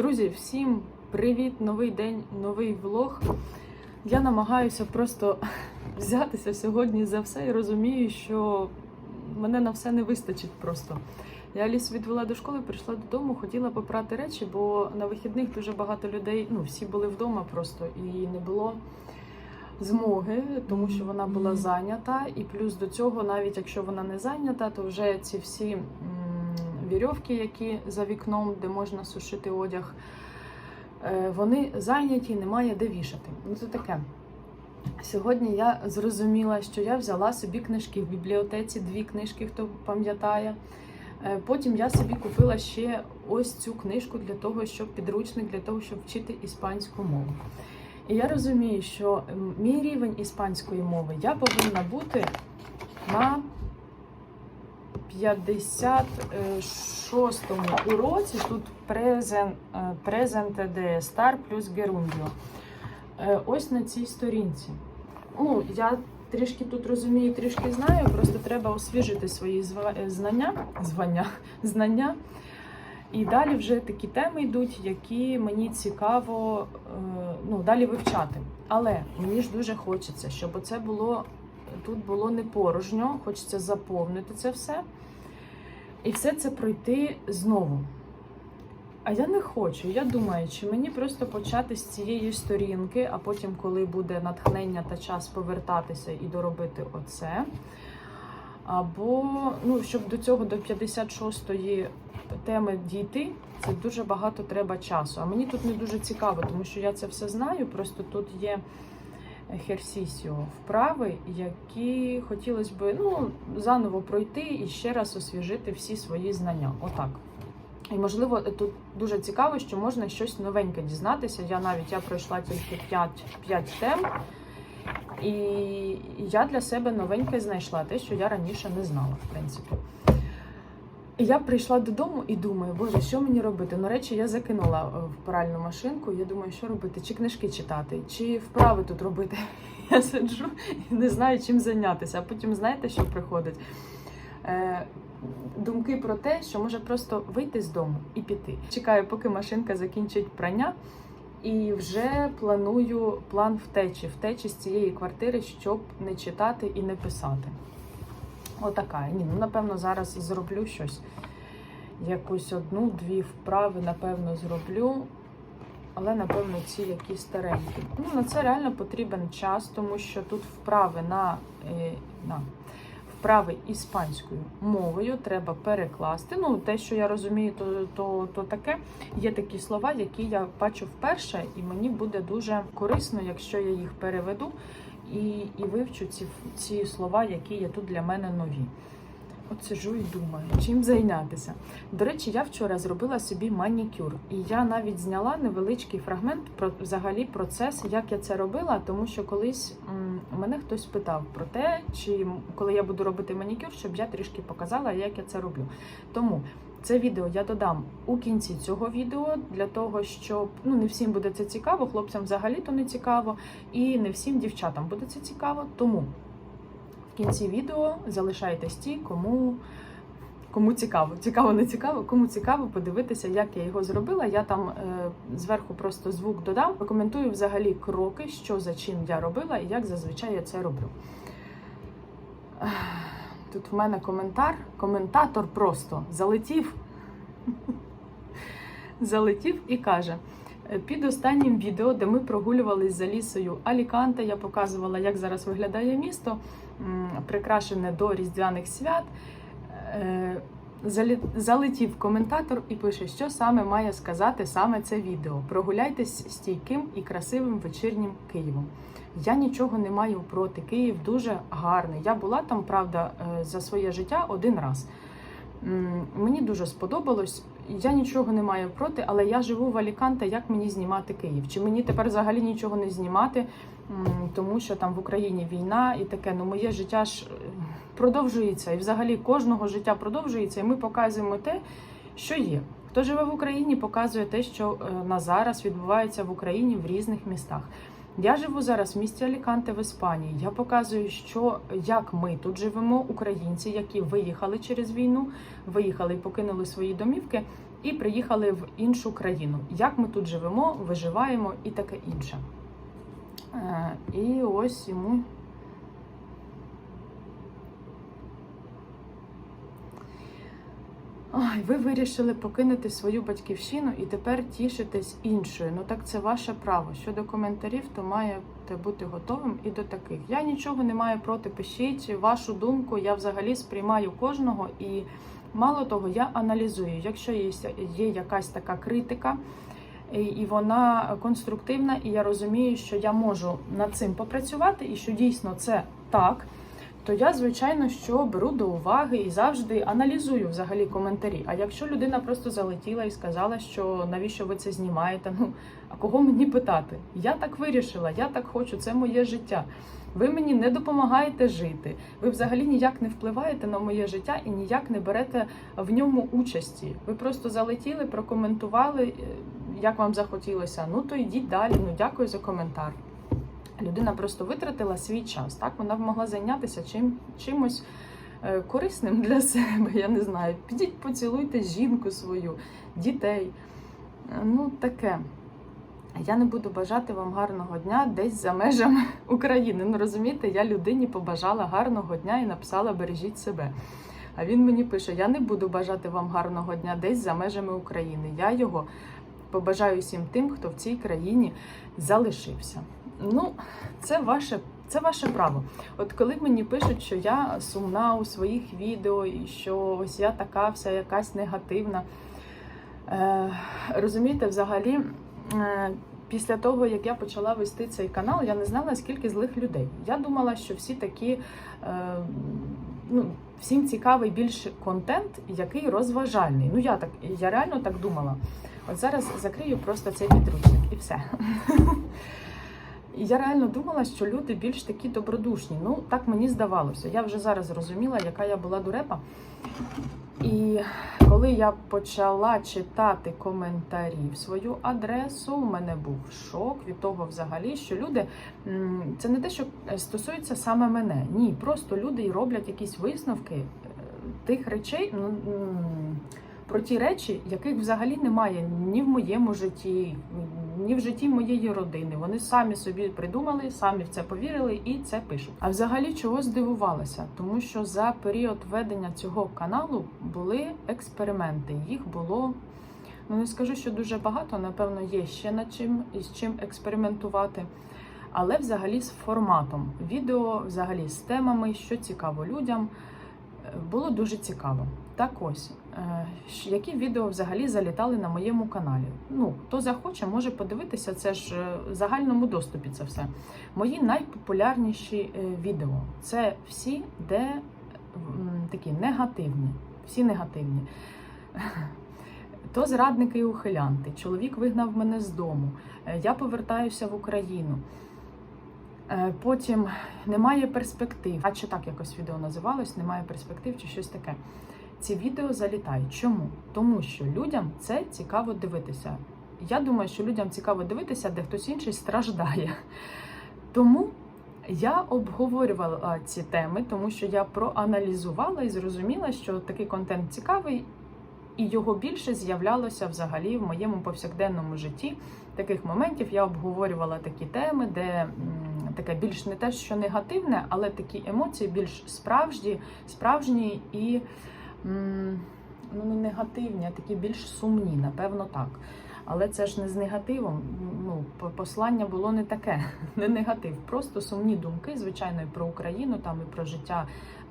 Друзі, всім привіт! Новий день, новий влог. Я намагаюся просто взятися сьогодні за все і розумію, що мене на все не вистачить просто. Я Алісу відвела до школи, прийшла додому, хотіла попрати речі, бо на вихідних дуже багато людей, ну всі були вдома просто і не було змоги, тому що вона була зайнята. І плюс до цього, навіть якщо вона не зайнята, то вже ці всі м, вірьовки, які за вікном, де можна сушити одяг, е, вони зайняті, немає де вішати. Ну це таке. Сьогодні я зрозуміла, що я взяла собі книжки в бібліотеці, дві книжки, хто пам'ятає. Е, Потім я собі купила ще ось цю книжку для того, щоб підручник для того, щоб вчити іспанську мову. І я розумію, що мій рівень іспанської мови я повинна бути на 56-му уроці. Тут презент, презенте стар плюс герундіо. Е, Ось на цій сторінці. Ну, я трішки тут розумію, трішки знаю, просто треба освіжити свої е, знання, звання, знання. І далі вже такі теми йдуть, які мені цікаво е, ну, далі вивчати. Але мені ж дуже хочеться, щоб це було тут було не порожньо, хочеться заповнити це все. І все це пройти знову. А я не хочу. Я думаю, чи мені просто почати з цієї сторінки, а потім, коли буде натхнення та час повертатися і доробити оце. Або, ну, щоб до цього, до 56-ї теми дійти, це дуже багато треба часу. А мені тут не дуже цікаво, тому що я це все знаю. Просто тут є херсісіо вправи, які хотілося б ну, заново пройти і ще раз освіжити всі свої знання. Отак. І можливо, тут дуже цікаво, що можна щось новеньке дізнатися. Я навіть я пройшла тільки 5, 5 тем, і я для себе новеньке знайшла те, що я раніше не знала, в принципі. І я прийшла додому і думаю, боже, що мені робити? Ну, речі, я закинула е, в пральну машинку. Я думаю, що робити? Чи книжки читати, чи вправи тут робити. Я сиджу і не знаю, чим зайнятися. А потім знаєте, що приходить? Е, думки про те, що може просто вийти з дому і піти. Чекаю, поки машинка закінчить прання, і вже планую план втечі, втечі з цієї квартири, щоб не читати і не писати. Отака. Ні, ну напевно, зараз зроблю щось. Якусь одну-дві вправи, напевно, зроблю. Але, напевно, ці якісь старенькі. Ну, на це реально потрібен час, тому що тут вправи на, е, на вправи іспанською мовою треба перекласти. Ну, те, що я розумію, то, то, то таке. Є такі слова, які я бачу вперше, і мені буде дуже корисно, якщо я їх переведу і, і вивчу ці, ці слова, які є тут для мене нові. От сижу і думаю, чим зайнятися. До речі, я вчора зробила собі манікюр, і я навіть зняла невеличкий фрагмент про взагалі процес, як я це робила, тому що колись м, мене хтось питав про те, чи коли я буду робити манікюр, щоб я трішки показала, як я це роблю. Тому це відео я додам у кінці цього відео для того, щоб ну не всім буде це цікаво, хлопцям взагалі то не цікаво, і не всім дівчатам буде це цікаво. Тому в кінці відео залишайтесь ті, кому. Кому цікаво, цікаво, не цікаво, кому цікаво подивитися, як я його зробила. Я там е, зверху просто звук додам. Рекомендую взагалі кроки, що за чим я робила і як зазвичай я це роблю. Тут в мене коментар. Коментатор просто залетів. залетів і каже: «Е, під останнім відео, де ми прогулювались за лісою Аліканта, я показувала, як зараз виглядає місто, прикрашене до Різдвяних свят. Залетів коментатор і пише, що саме має сказати саме це відео. Прогуляйтесь стійким і красивим вечірнім Києвом. Я нічого не маю проти. Київ дуже гарний. Я була там, правда, е, за своє життя один раз. Мені дуже сподобалось. Я нічого не маю проти, але я живу в Аліканте. Як мені знімати Київ? Чи мені тепер взагалі нічого не знімати, тому що там в Україні війна і таке. Ну, моє життя ж е, продовжується, і взагалі кожного життя продовжується, і ми показуємо те, що є. Хто живе в Україні, показує те, що е, на зараз відбувається в Україні в різних містах. Я живу зараз в місті Аліканте в Іспанії. Я показую, що як ми тут живемо, українці, які виїхали через війну, виїхали і покинули свої домівки. і приїхали в іншу країну. Як ми тут живемо, виживаємо і таке інше. Е, І ось йому. Ой, ви вирішили покинути свою батьківщину і тепер тішитесь іншою. Ну так це ваше право. Щодо коментарів, то маєте бути готовим і до таких. Я нічого не маю проти. Пишіть вашу думку. Я взагалі сприймаю кожного і мало того, я аналізую. Якщо є, є якась така критика, і- вона конструктивна, і я розумію, що я можу над цим попрацювати, і що дійсно це так. То я, звичайно, що беру до уваги і завжди аналізую взагалі коментарі. А якщо людина просто залетіла і сказала, що навіщо ви це знімаєте, ну а кого мені питати? Я так вирішила, я так хочу, це моє життя. Ви мені не допомагаєте жити. Ви взагалі ніяк не впливаєте на моє життя і ніяк не берете в ньому участі. Ви просто залетіли, прокоментували, е, як вам захотілося. Ну то йдіть далі. Ну дякую за коментар. Людина просто витратила свій час. Так вона могла зайнятися чим, чимось е, корисним для себе. Я не знаю. Підіть, поцілуйте жінку свою, дітей. Е, Ну, таке. Я не буду бажати вам гарного дня десь за межами України. Ну розумієте, я людині побажала гарного дня і написала бережіть себе. А він мені пише: Я не буду бажати вам гарного дня десь за межами України. Я його побажаю всім тим, хто в цій країні залишився. Ну, це ваше. Це ваше право. От коли мені пишуть, що я сумна у своїх відео, і що ось я така вся якась негативна. Е, розумієте, взагалі, після того, як я почала вести цей канал, я не знала, скільки злих людей. Я думала, що всі такі, е, ну, всім цікавий більш контент, який розважальний. Ну, я так, я реально так думала. От зараз закрию просто цей підручник і все. Я реально думала, що люди більш такі добродушні. Ну, так мені здавалося. Я вже зараз зрозуміла, яка я була дурепа. І коли я почала читати коментарі в свою адресу, у мене був шок від того, взагалі, що люди це не те, що стосується саме мене. Ні, просто люди роблять якісь висновки е, тих речей. Ну, про ті речі, яких взагалі немає ні в моєму житті, ні в житті моєї родини. Вони самі собі придумали, самі в це повірили і це пишуть. А взагалі чого здивувалася? Тому що за період ведення цього каналу були експерименти. Їх було. Ну, не скажу, що дуже багато, напевно, є ще над чим і з чим експериментувати. Але взагалі з форматом відео, взагалі з темами, що цікаво людям, е, було дуже цікаво. Так ось, е, які відео взагалі залітали на моєму каналі. Ну, хто захоче, може подивитися, це ж е, в загальному доступі це все. Мої найпопулярніші е, відео це всі, де такі негативні, всі негативні. То зрадники і ухилянти. Чоловік вигнав мене з дому. Я повертаюся в Україну. Потім немає перспектив. А чи так якось відео називалось? Немає перспектив чи щось таке. Ці відео залітають. Чому? Тому що людям це цікаво дивитися. Я думаю, що людям цікаво дивитися, де хтось інший страждає. Тому я обговорювала ці теми, тому що я проаналізувала і зрозуміла, що такий контент цікавий, і його більше з'являлося взагалі в моєму повсякденному житті. Таких моментів я обговорювала такі теми, де таке більш не те, що негативне, але такі емоції більш справжні, справжні і ну, не негативні, а такі більш сумні, напевно, так. Але це ж не з негативом. Ну, послання було не таке, не негатив. Просто сумні думки, звичайно, і про Україну, там і про життя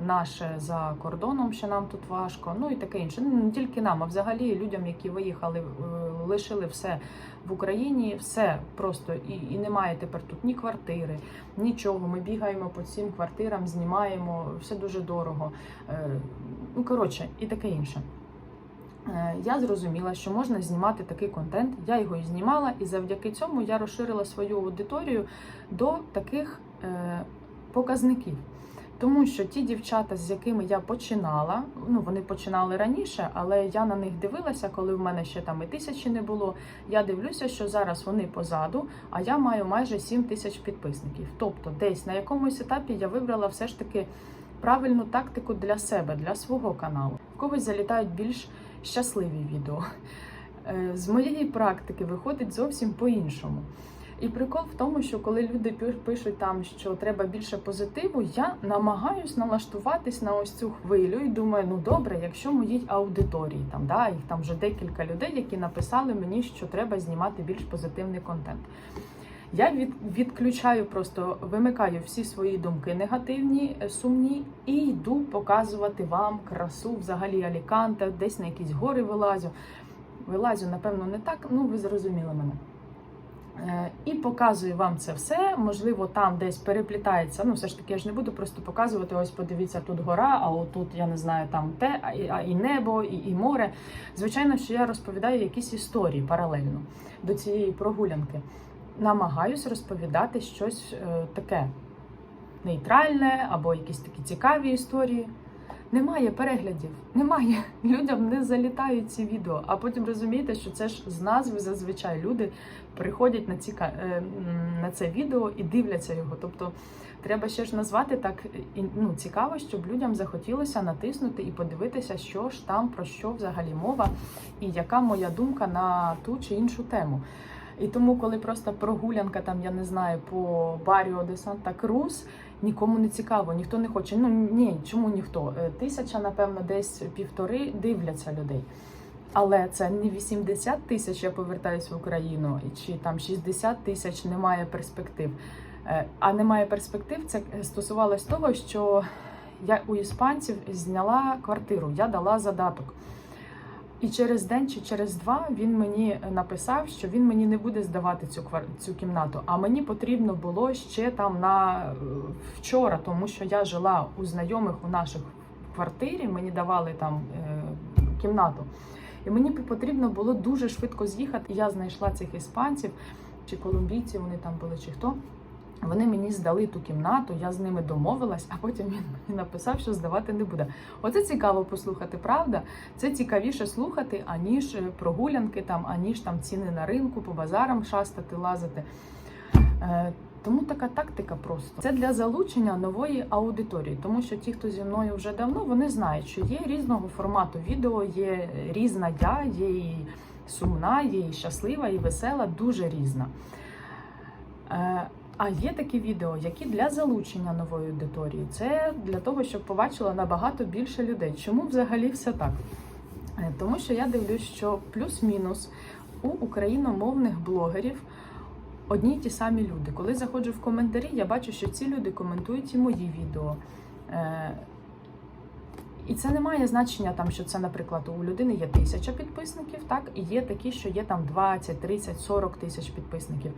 наше за кордоном, що нам тут важко. Ну і таке інше. Ну, не тільки нам, а взагалі людям, які виїхали, е, лишили все в Україні, все просто і, і немає тепер тут ні квартири, нічого. Ми бігаємо по цим квартирам, знімаємо, все дуже дорого. Е, Ну коротше, і таке інше. Е, Я зрозуміла, що можна знімати такий контент. Я його і знімала, і завдяки цьому я розширила свою аудиторію до таких е, показників. Тому що ті дівчата, з якими я починала, ну вони починали раніше, але я на них дивилася, коли в мене ще там і тисячі не було. Я дивлюся, що зараз вони позаду, а я маю майже 7 тисяч підписників. Тобто, десь на якомусь етапі я вибрала все ж таки правильну тактику для себе, для свого каналу. В когось залітають більш щасливі відео. Е, З моєї практики виходить зовсім по-іншому. І прикол в тому, що коли люди пишуть там, що треба більше позитиву, я намагаюсь налаштуватись на ось цю хвилю і думаю, ну добре, якщо моїй аудиторії там да, їх там вже декілька людей, які написали мені, що треба знімати більш позитивний контент. Я від, відключаю, просто вимикаю всі свої думки негативні, е, сумні, і йду показувати вам красу взагалі Аліканте, десь на якісь гори вилазю. Вилазю, напевно, не так, ну ви зрозуміли мене. Е, І показую вам це все. Можливо, там десь переплітається. Ну, все ж таки, я ж не буду просто показувати. Ось подивіться, тут гора, а отут, я не знаю, там те, а і небо, і, і море. Звичайно, що я розповідаю якісь історії паралельно до цієї прогулянки. Намагаюсь розповідати щось е, таке нейтральне або якісь такі цікаві історії. Немає переглядів, немає. Людям не залітають ці відео. А потім розумієте, що це ж з назви зазвичай люди приходять на ці е, на це відео і дивляться його. Тобто треба ще ж назвати так ну, цікаво, щоб людям захотілося натиснути і подивитися, що ж там про що взагалі мова, і яка моя думка на ту чи іншу тему. І тому, коли просто прогулянка, там я не знаю, по Баріо де Санта Крус, нікому не цікаво, ніхто не хоче. Ну ні, чому ніхто? Е, Тисяча, напевно, десь півтори дивляться людей. Але це не 80 тисяч, я повертаюсь в Україну, чи там 60 тисяч немає перспектив. Е, А немає перспектив, це стосувалось того, що я у іспанців зняла квартиру, я дала задаток. І через день чи через два він мені написав, що він мені не буде здавати цю квар... цю кімнату. А мені потрібно було ще там на е, вчора, тому що я жила у знайомих у наших квартирі. Мені давали там е, кімнату. І мені потрібно було дуже швидко з'їхати. Я знайшла цих іспанців чи колумбійців, вони там були, чи хто. Вони мені здали ту кімнату, я з ними домовилась, а потім він мені написав, що здавати не буде. Оце цікаво послухати, правда? Це цікавіше слухати, аніж е, прогулянки, там, аніж там ціни на ринку, по базарам шастати, лазити. Е, тому така тактика просто це для залучення нової аудиторії, тому що ті, хто зі мною вже давно, вони знають, що є різного формату відео, є різна я, є і сумна, є і щаслива, і весела, дуже різна. Е, А є такі відео, які для залучення нової аудиторії. Це для того, щоб побачила набагато більше людей. Чому взагалі все так? Е, Тому що я дивлюсь, що плюс-мінус у україномовних блогерів одні й ті самі люди. Коли заходжу в коментарі, я бачу, що ці люди коментують і мої відео. І це не має значення, там, що це, наприклад, у людини є тисяча підписників, так, і є такі, що є там 20, 30, 40 тисяч підписників.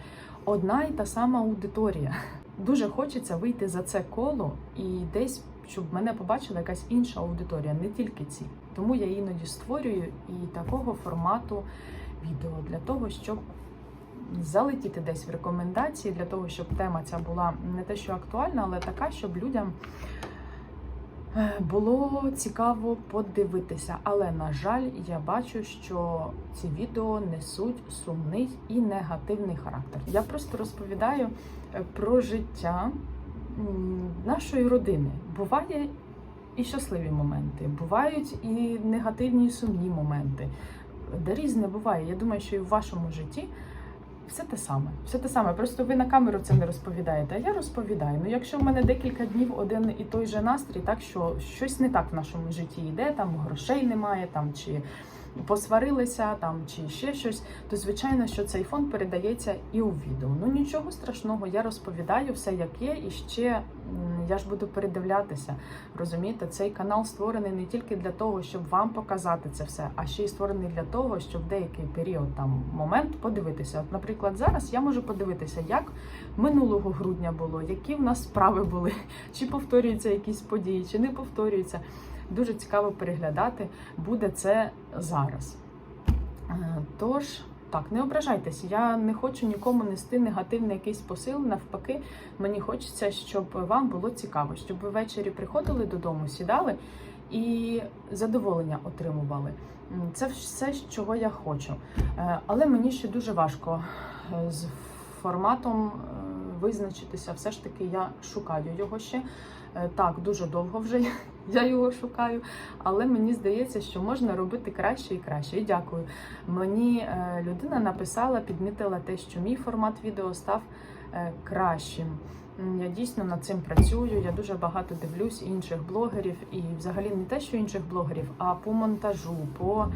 Одна і та сама аудиторія. Дуже хочеться вийти за це коло і десь, щоб мене побачила якась інша аудиторія, не тільки ці. Тому я іноді створюю і такого формату відео для того, щоб залетіти десь в рекомендації, для того, щоб тема ця була не те, що актуальна, але така, щоб людям було цікаво подивитися. Але, на жаль, я бачу, що ці відео несуть сумний і негативний характер. Я просто розповідаю е, про життя нашої родини. Буває і щасливі моменти, бувають і негативні, і сумні моменти. Де різне буває. Я думаю, що і в вашому житті все те саме. Все те саме. Просто ви на камеру це не розповідаєте. А я розповідаю. Ну, якщо в мене декілька днів один і той же настрій, так що щось не так в нашому житті йде, там грошей немає, там чи посварилися, там чи ще щось, то звичайно, що цей фон передається і у відео. Ну нічого страшного, я розповідаю все, як є, і ще я ж буду передивлятися. Розумієте, цей канал створений не тільки для того, щоб вам показати це все, а ще й створений для того, щоб деякий період там момент подивитися. От, наприклад, зараз я можу подивитися, як минулого грудня було, які в нас справи були, чи повторюються якісь події, чи не повторюються. Дуже цікаво переглядати буде це зараз. Е, Тож, так, не ображайтесь, я не хочу нікому нести негативний якийсь посил. Навпаки, мені хочеться, щоб вам було цікаво, щоб ви ввечері приходили додому, сідали і задоволення отримували. Це все, чого я хочу. Е, Але мені ще дуже важко е, з форматом е, визначитися. Все ж таки, я шукаю його ще. Так, дуже довго вже я його шукаю. Але мені здається, що можна робити краще і краще. І дякую. Мені е, людина написала, підмітила те, що мій формат відео став е, кращим. Я дійсно над цим працюю. Я дуже багато дивлюсь інших блогерів, і взагалі не те, що інших блогерів, а по монтажу. по...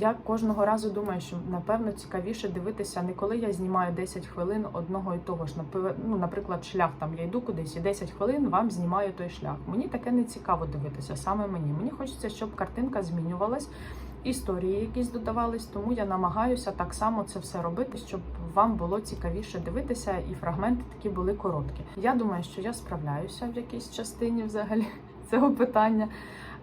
Я кожного разу думаю, що напевно цікавіше дивитися не коли я знімаю 10 хвилин одного і того ж. Ну, наприклад, шлях там я йду кудись і 10 хвилин вам знімаю той шлях. Мені таке не цікаво дивитися, саме мені. Мені хочеться, щоб картинка змінювалась, історії якісь додавались, тому я намагаюся так само це все робити, щоб вам було цікавіше дивитися, і фрагменти такі були короткі. Я думаю, що я справляюся в якійсь частині взагалі цього питання.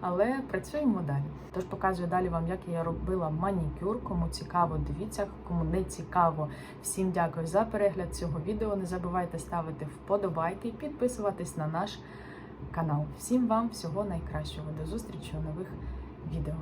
Але працюємо далі. Тож показую далі вам, як я робила манікюр. Кому цікаво, дивіться, кому не цікаво. Всім дякую за перегляд цього відео. Не забувайте ставити вподобайки і підписуватись на наш канал. Всім вам всього найкращого. До зустрічі у нових відео.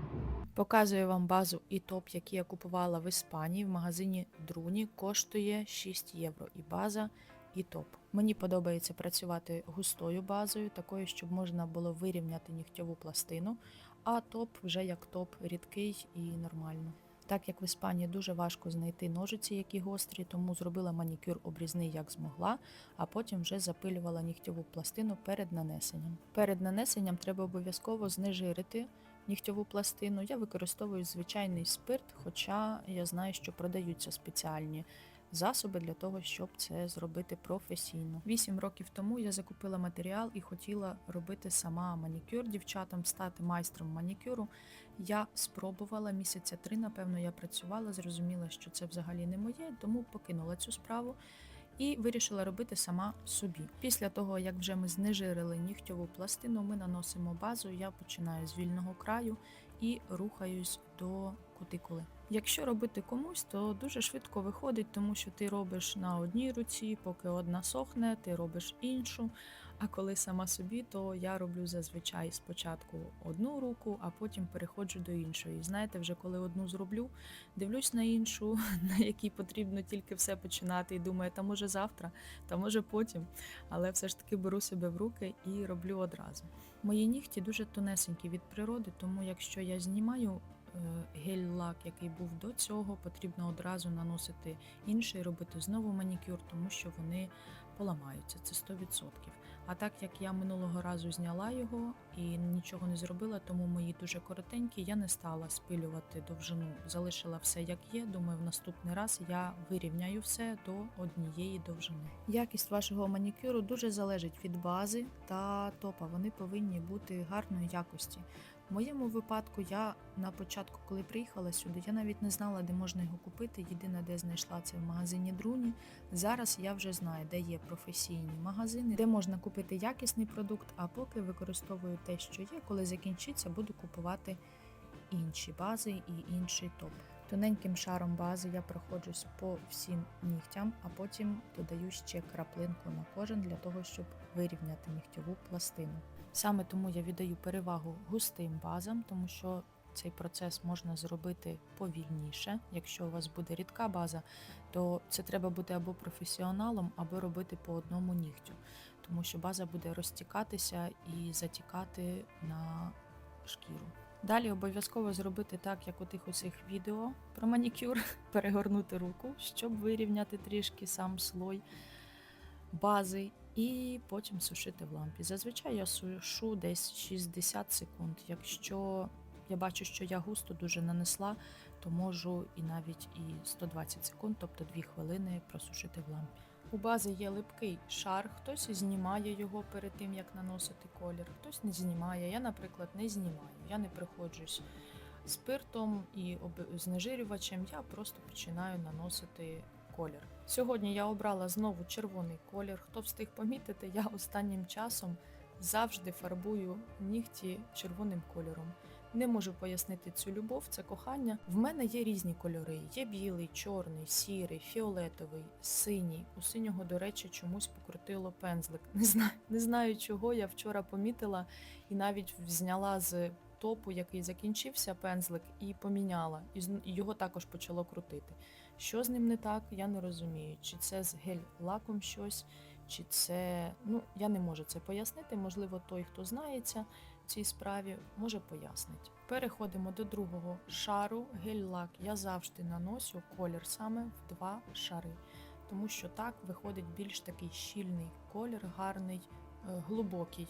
Показую вам базу і топ, який я купувала в Іспанії в магазині Друні. Коштує 6 євро. І база, і топ. Мені подобається працювати густою базою, такою, щоб можна було вирівняти нігтьову пластину, а топ вже як топ рідкий і нормально. Так як в Іспанії дуже важко знайти ножиці, які гострі, тому зробила манікюр обрізний як змогла, а потім вже запилювала нігтьову пластину перед нанесенням. Перед нанесенням треба обов'язково знежирити нігтьову пластину. Я використовую звичайний спирт, хоча я знаю, що продаються спеціальні засоби для того, щоб це зробити професійно. Вісім років тому я закупила матеріал і хотіла робити сама манікюр дівчатам, стати майстром манікюру. Я спробувала місяця три, напевно, я працювала, зрозуміла, що це взагалі не моє, тому покинула цю справу. І вирішила робити сама собі. Після того, як вже ми знежирили нігтьову пластину, ми наносимо базу. Я починаю з вільного краю і рухаюсь до кутикули. Якщо робити комусь, то дуже швидко виходить, тому що ти робиш на одній руці, поки одна сохне, ти робиш іншу. А коли сама собі, то я роблю зазвичай спочатку одну руку, а потім переходжу до іншої. Знаєте, вже коли одну зроблю, дивлюсь на іншу, на якій потрібно тільки все починати, і думаю, та може завтра, та може потім. Але все ж таки беру себе в руки і роблю одразу. Мої нігті дуже тонесенькі від природи, тому якщо я знімаю гель-лак, який був до цього, потрібно одразу наносити інший, робити знову манікюр, тому що вони поламаються. Це 100%. А так як я минулого разу зняла його і нічого не зробила, тому мої дуже коротенькі, я не стала спилювати довжину, залишила все як є. Думаю, в наступний раз я вирівняю все до однієї довжини. Якість вашого манікюру дуже залежить від бази та топа. Вони повинні бути гарної якості. В моєму випадку я на початку, коли приїхала сюди, я навіть не знала, де можна його купити. Єдине, де знайшла це в магазині Друні. Зараз я вже знаю, де є професійні магазини, де можна купити якісний продукт, а поки використовую те, що є. Коли закінчиться, буду купувати інші бази і інший топ. Тоненьким шаром бази я проходжусь по всім нігтям, а потім додаю ще краплинку на кожен для того, щоб вирівняти нігтьову пластину. Саме тому я віддаю перевагу густим базам, тому що цей процес можна зробити повільніше. Якщо у вас буде рідка база, то це треба бути або професіоналом, або робити по одному нігтю, тому що база буде розтікатися і затікати на шкіру. Далі обов'язково зробити так, як у тих усіх відео про манікюр, перегорнути руку, щоб вирівняти трішки сам слой бази, і потім сушити в лампі. Зазвичай я сушу десь 60 секунд. Якщо я бачу, що я густо дуже нанесла, то можу і навіть і 120 секунд, тобто 2 хвилини просушити в лампі. У бази є липкий шар, хтось знімає його перед тим, як наносити колір, хтось не знімає. Я, наприклад, не знімаю. Я не приходжусь спиртом і знежирювачем, я просто починаю наносити колір. Сьогодні я обрала знову червоний колір. Хто встиг помітити, я останнім часом завжди фарбую нігті червоним кольором. Не можу пояснити цю любов, це кохання. В мене є різні кольори: є білий, чорний, сірий, фіолетовий, синій. У синього, до речі, чомусь покрутило пензлик. Не знаю, не знаю чого. Я вчора помітила і навіть зняла з топу, який закінчився пензлик, і поміняла. І його також почало крутити. Що з ним не так, я не розумію. Чи це з гель-лаком щось, чи це. Ну, я не можу це пояснити. Можливо, той, хто знається в цій справі, може пояснити. Переходимо до другого шару. Гель-лак я завжди наношу колір саме в два шари, тому що так виходить більш такий щільний колір, гарний, е, глибокий.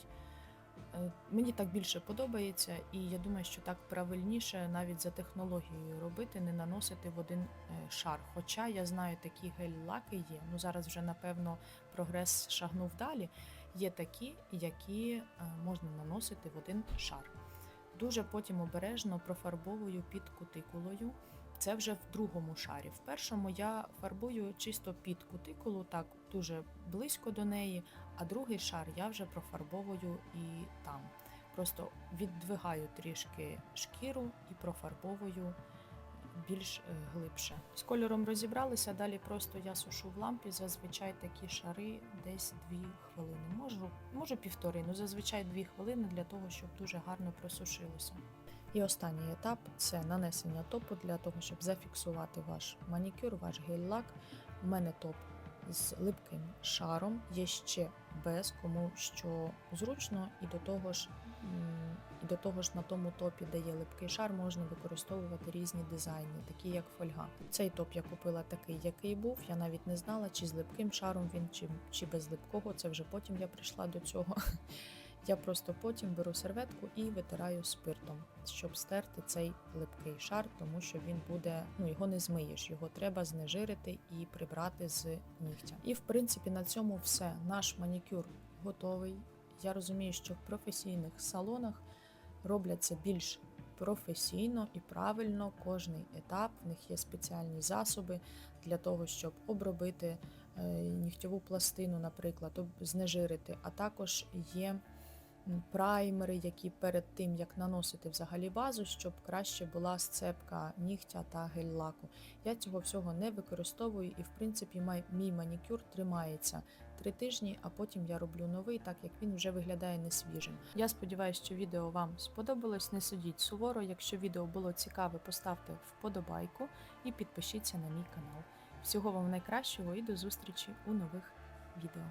Е, Мені так більше подобається, і я думаю, що так правильніше навіть за технологією робити, не наносити в один е, шар. Хоча я знаю, такі гель-лаки є. Ну зараз вже напевно прогрес шагнув далі. Є такі, які е, можна наносити в один шар. Дуже потім обережно профарбовую під кутикулою. Це вже в другому шарі. В першому я фарбую чисто під кутикулу, так дуже близько до неї, а другий шар я вже профарбовую і там. Просто віддвигаю трішки шкіру і профарбовую більш е, глибше. З кольором розібралися, далі просто я сушу в лампі. Зазвичай такі шари десь 2 хвилини. Можу, може півтори, ну зазвичай 2 хвилини для того, щоб дуже гарно просушилося. І останній етап це нанесення топу для того, щоб зафіксувати ваш манікюр, ваш гель-лак. У мене топ з липким шаром, є ще без, кому що зручно, і до того ж, і до того ж на тому топі, де є липкий шар, можна використовувати різні дизайни, такі як фольга. Цей топ я купила такий, який був. Я навіть не знала, чи з липким шаром він, чи, чи без липкого. Це вже потім я прийшла до цього. Я просто потім беру серветку і витираю спиртом, щоб стерти цей липкий шар, тому що він буде, ну його не змиєш, його треба знежирити і прибрати з нігтя. І в принципі на цьому все. Наш манікюр готовий. Я розумію, що в професійних салонах роблять це більш професійно і правильно. Кожний етап в них є спеціальні засоби для того, щоб обробити е, нігтєву пластину, наприклад, знежирити, а також є праймери, які перед тим як наносити взагалі базу, щоб краще була сцепка нігтя та гель-лаку. Я цього всього не використовую, і в принципі мій манікюр тримається три тижні, а потім я роблю новий, так як він вже виглядає несвіжим. Я сподіваюся, що відео вам сподобалось. Не судіть суворо. Якщо відео було цікаве, поставте вподобайку і підпишіться на мій канал. Всього вам найкращого і до зустрічі у нових відео.